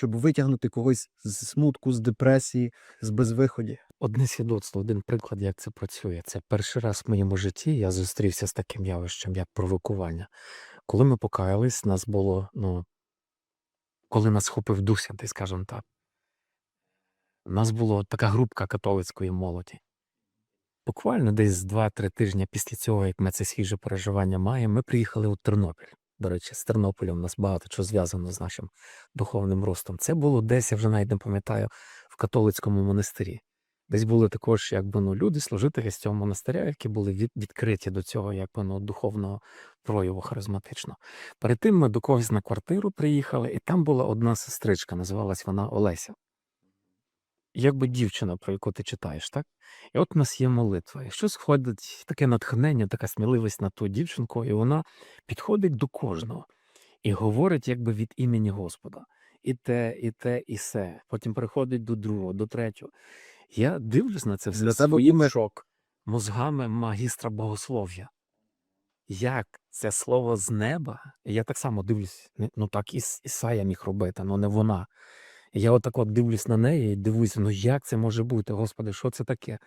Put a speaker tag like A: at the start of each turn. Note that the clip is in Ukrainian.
A: щоб витягнути когось з смутку, з депресії, з безвиході.
B: Одне свідоцтво, один приклад, як це працює. Це перший раз в моєму житті я зустрівся з таким явищем, як провокування. Коли ми покаялись, нас було, ну, коли нас схопив Дух Святий, скажімо так, у нас була така групка католицької молоді. Буквально десь 2-3 тижні після цього, як ми це свіже переживання маємо, ми приїхали у Тернопіль. До речі, з Тернополем у нас багато чого зв'язано з нашим духовним ростом. Це було десь, я вже навіть не пам'ятаю, в католицькому монастирі. Десь були також якби, ну, люди, служителі з цього монастиря, які були від, відкриті до цього якби, ну, духовного прояву харизматично. Перед тим ми до когось на квартиру приїхали, і там була одна сестричка, називалась вона Олеся. Якби дівчина, про яку ти читаєш, так? І от у нас є молитва. І щось входить таке натхнення, така сміливість на ту дівчинку, і вона підходить до кожного і говорить якби від імені Господа. І те, і те, і се. Потім переходить до другого, до третього. Я дивлюсь на це все
A: Для
B: своїм шок мозгами магістра богослов'я. Як це слово з неба? Я так само дивлюсь, ну так Іс, Ісая міг робити, ну не вона. Я отак от дивлюсь на неї і дивуюся, ну як це може бути, Господи, що це таке?